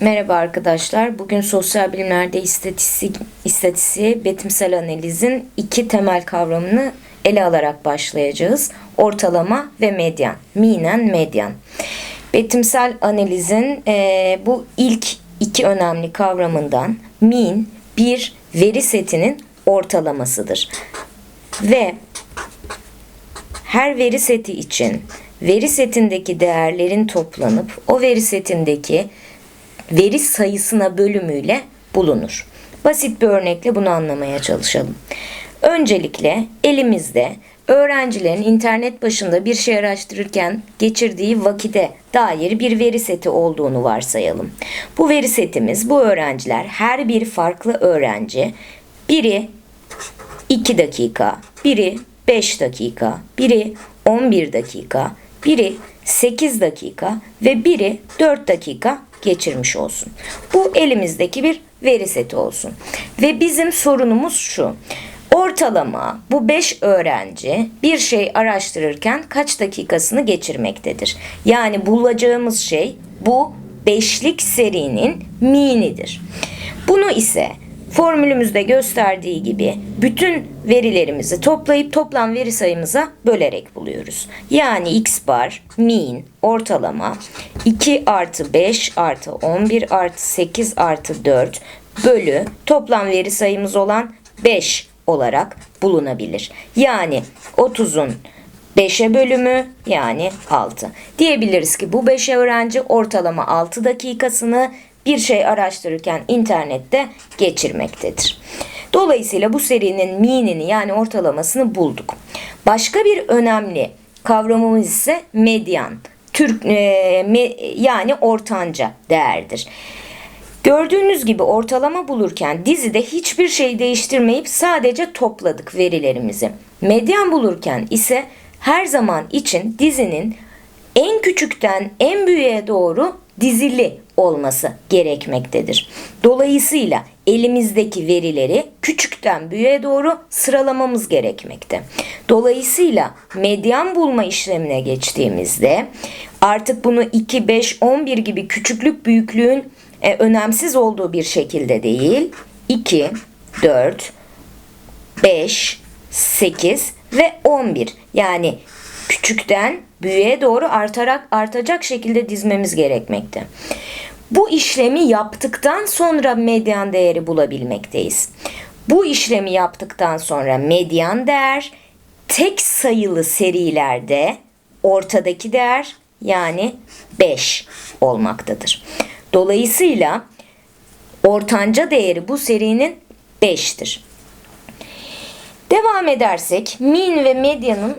Merhaba arkadaşlar. Bugün sosyal bilimlerde istatistik, istatistiğe betimsel analizin iki temel kavramını ele alarak başlayacağız. Ortalama ve medyan. Mean medyan. Betimsel analizin e, bu ilk iki önemli kavramından mean bir veri setinin ortalamasıdır. Ve her veri seti için veri setindeki değerlerin toplanıp o veri setindeki veri sayısına bölümüyle bulunur. Basit bir örnekle bunu anlamaya çalışalım. Öncelikle elimizde öğrencilerin internet başında bir şey araştırırken geçirdiği vakite dair bir veri seti olduğunu varsayalım. Bu veri setimiz bu öğrenciler her bir farklı öğrenci biri 2 dakika, biri 5 dakika, biri 11 dakika, biri 8 dakika ve biri 4 dakika geçirmiş olsun. Bu elimizdeki bir veri seti olsun. Ve bizim sorunumuz şu. Ortalama bu 5 öğrenci bir şey araştırırken kaç dakikasını geçirmektedir? Yani bulacağımız şey bu beşlik serinin minidir. Bunu ise formülümüzde gösterdiği gibi bütün verilerimizi toplayıp toplam veri sayımıza bölerek buluyoruz. Yani x bar, mean, ortalama 2 artı 5 artı 11 artı 8 artı 4 bölü toplam veri sayımız olan 5 olarak bulunabilir. Yani 30'un 5'e bölümü yani 6. Diyebiliriz ki bu 5 öğrenci ortalama 6 dakikasını bir şey araştırırken internette geçirmektedir. Dolayısıyla bu serinin mean'ini yani ortalamasını bulduk. Başka bir önemli kavramımız ise medyan. Türk e, me, yani ortanca değerdir. Gördüğünüz gibi ortalama bulurken dizide hiçbir şey değiştirmeyip sadece topladık verilerimizi. Medyan bulurken ise her zaman için dizinin en küçükten en büyüğe doğru dizili olması gerekmektedir. Dolayısıyla elimizdeki verileri küçükten büyüğe doğru sıralamamız gerekmekte. Dolayısıyla medyan bulma işlemine geçtiğimizde artık bunu 2, 5, 11 gibi küçüklük büyüklüğün e, önemsiz olduğu bir şekilde değil 2, 4, 5, 8 ve 11 yani küçükten büyüğe doğru artarak artacak şekilde dizmemiz gerekmekte. Bu işlemi yaptıktan sonra medyan değeri bulabilmekteyiz. Bu işlemi yaptıktan sonra medyan değer tek sayılı serilerde ortadaki değer yani 5 olmaktadır. Dolayısıyla ortanca değeri bu serinin 5'tir. Devam edersek mean ve medyanın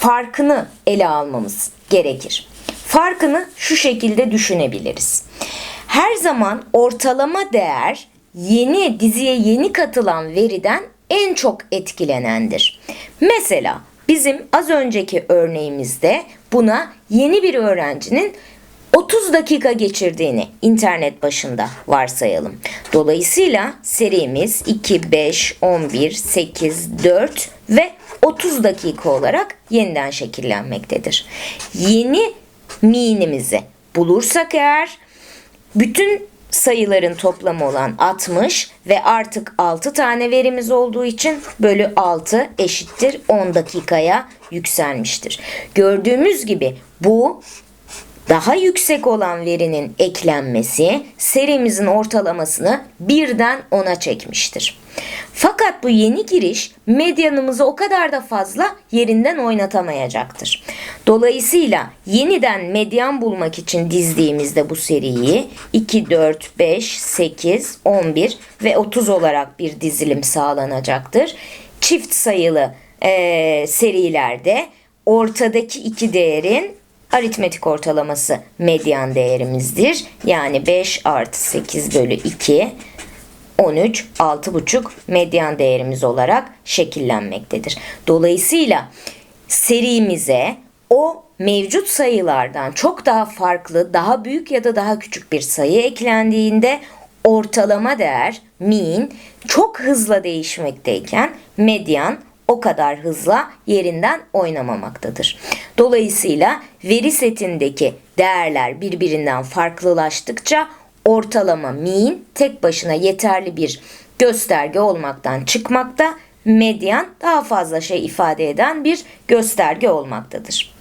farkını ele almamız gerekir. Farkını şu şekilde düşünebiliriz. Her zaman ortalama değer yeni diziye yeni katılan veriden en çok etkilenendir. Mesela bizim az önceki örneğimizde buna yeni bir öğrencinin 30 dakika geçirdiğini internet başında varsayalım. Dolayısıyla serimiz 2, 5, 11, 8, 4 ve 30 dakika olarak yeniden şekillenmektedir. Yeni minimizi bulursak eğer bütün sayıların toplamı olan 60 ve artık 6 tane verimiz olduğu için bölü 6 eşittir 10 dakikaya yükselmiştir. Gördüğümüz gibi bu daha yüksek olan verinin eklenmesi serimizin ortalamasını birden 10'a çekmiştir. Fakat bu yeni giriş medyanımızı o kadar da fazla yerinden oynatamayacaktır. Dolayısıyla yeniden medyan bulmak için dizdiğimizde bu seriyi 2, 4, 5, 8, 11 ve 30 olarak bir dizilim sağlanacaktır. Çift sayılı e, serilerde ortadaki iki değerin aritmetik ortalaması medyan değerimizdir. Yani 5 artı 8 bölü 2 13, 6,5 medyan değerimiz olarak şekillenmektedir. Dolayısıyla serimize o mevcut sayılardan çok daha farklı, daha büyük ya da daha küçük bir sayı eklendiğinde ortalama değer mean çok hızla değişmekteyken medyan o kadar hızla yerinden oynamamaktadır. Dolayısıyla veri setindeki değerler birbirinden farklılaştıkça ortalama mean tek başına yeterli bir gösterge olmaktan çıkmakta, medyan daha fazla şey ifade eden bir gösterge olmaktadır.